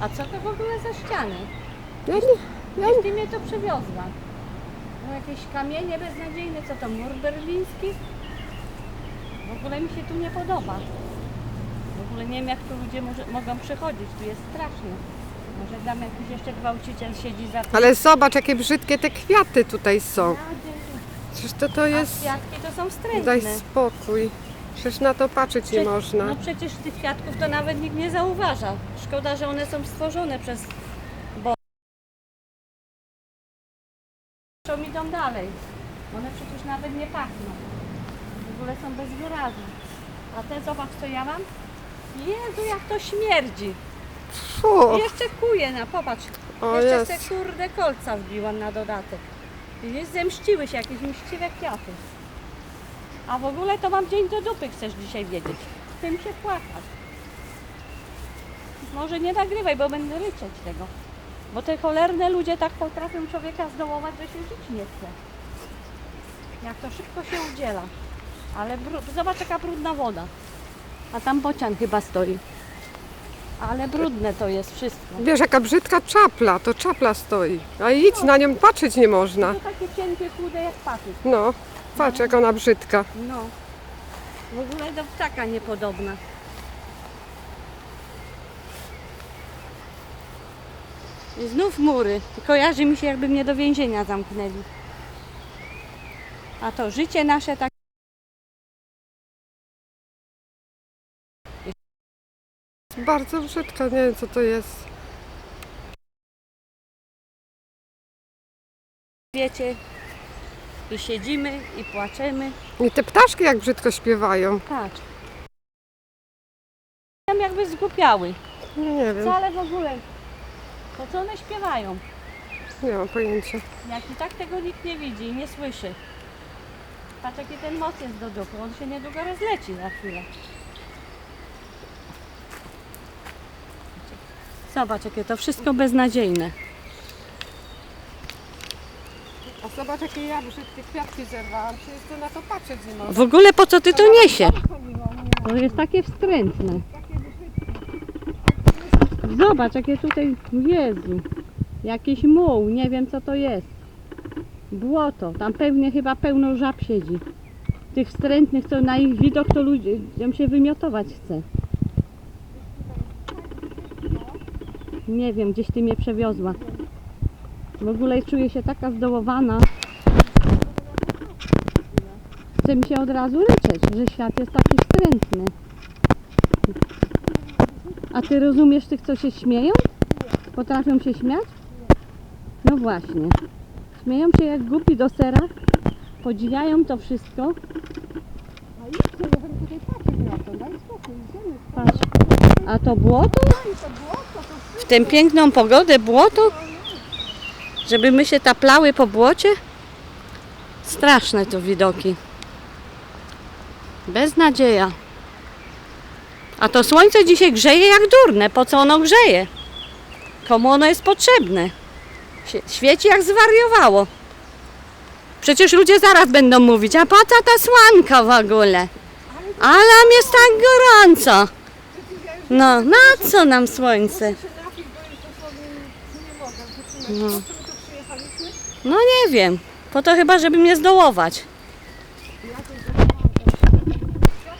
A co to w ogóle za ściany? Ja nie, ja Gdzieś ty mnie to przywiozła. No jakieś kamienie beznadziejne, co to, mur berliński? W ogóle mi się tu nie podoba. W ogóle nie wiem jak tu ludzie może, mogą przychodzić, tu jest strasznie. Może tam jakiś jeszcze gwałciciel siedzi za tym. Ale zobacz, jakie brzydkie te kwiaty tutaj są. A, Przecież to, to A jest... kwiatki to są Daj wstrętne. spokój. Przecież na to patrzeć nie Prze- można. No przecież tych kwiatków to nawet nikt nie zauważa. Szkoda, że one są stworzone przez bo Zresztą idą dalej. One przecież nawet nie pachną. W ogóle są bez wyrazu. A te zobacz co ja mam? Jezu jak to śmierdzi. Fu, I jeszcze kuje na, popatrz. o jeszcze jest. te kurde kolca wbiłam na dodatek. I zemściły się jakieś mściwe kwiaty. A w ogóle to mam dzień do dupy, chcesz dzisiaj wiedzieć. Chcę mi się płakać. Może nie nagrywaj, bo będę ryczeć tego. Bo te cholerne ludzie tak potrafią człowieka zdołować, że się żyć nie chce. Jak to szybko się udziela. Ale zobacz jaka brudna woda. A tam bocian chyba stoi. Ale brudne to jest wszystko. Wiesz, jaka brzydka czapla, to czapla stoi. A idź, na nią patrzeć nie można. To takie cienkie, chude jak patyk. No, patrz, jak ona brzydka. No. W ogóle do ptaka niepodobna. I znów mury. Kojarzy mi się, jakby mnie do więzienia zamknęli. A to życie nasze tak. Bardzo brzydka, nie wiem co to jest. Wiecie, i siedzimy, i płaczemy. I te ptaszki jak brzydko śpiewają. Patrz. Tam jakby zgłupiały. No, nie wiem, Wcale w ogóle. To co one śpiewają? nie mam pojęcia. Jak i tak tego nikt nie widzi i nie słyszy. Patrz jaki ten moc jest do dupy, on się niedługo rozleci za chwilę. Zobacz jakie to wszystko beznadziejne. A zobacz, jakie ja brzydkie kwiatki zerwałam. Przecież to na to patrzeć nie. W ogóle po co ty to niesie? To jest takie wstrętne. Zobacz jakie tutaj, Jezu, jakiś muł, nie wiem co to jest. Błoto, tam pewnie chyba pełno żab siedzi. Tych wstrętnych, co na ich widok to ludziom się wymiotować chce. Nie wiem, gdzieś ty mnie przewiozła. W ogóle czuję się taka zdołowana. Chce mi się od razu ryczeć, że świat jest taki wstrętny. A ty rozumiesz tych, co się śmieją? Potrafią się śmiać? No właśnie. Śmieją się jak głupi do sera. Podziwiają to wszystko. Patrz. A to błoto? W tę piękną pogodę błoto? Żeby my się taplały po błocie? Straszne to widoki. Beznadzieja. A to słońce dzisiaj grzeje jak durne. Po co ono grzeje? Komu ono jest potrzebne? Świeci jak zwariowało. Przecież ludzie zaraz będą mówić, a po co ta słanka w ogóle? Ale nam jest tak gorąco. No, na co nam słońce? No. No nie wiem. Po to chyba, żeby mnie zdołować.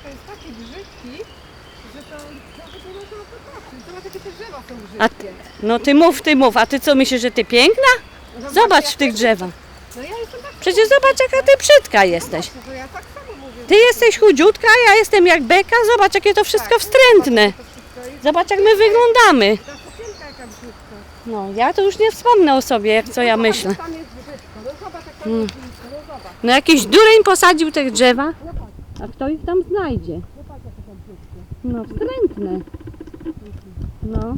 Jest taki brzydki, że to drzewa są A, no ty mów, ty mów. A ty co myślisz, że ty piękna? Zobacz w tych drzewach. Przecież zobacz, jaka ty brzydka jesteś. Ty jesteś chudziutka, ja jestem jak beka. Zobacz, jakie to wszystko wstrętne. Zobacz, jak my wyglądamy. No, ja to już nie wspomnę o sobie, jak co ja myślę. No brzydko. No jakiś dureń posadził te drzewa. A kto ich tam znajdzie? No, wstrętne. No.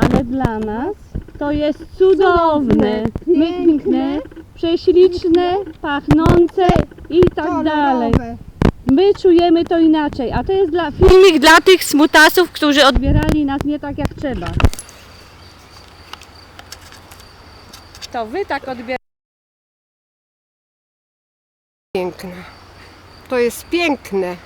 Ale dla nas to jest cudowne, piękne, prześliczne, pachnące i tak dalej. My czujemy to inaczej, a to jest dla filmik dla tych smutasów, którzy odbierali nas nie tak jak trzeba. To wy tak odbieracie. Piękne. To jest piękne.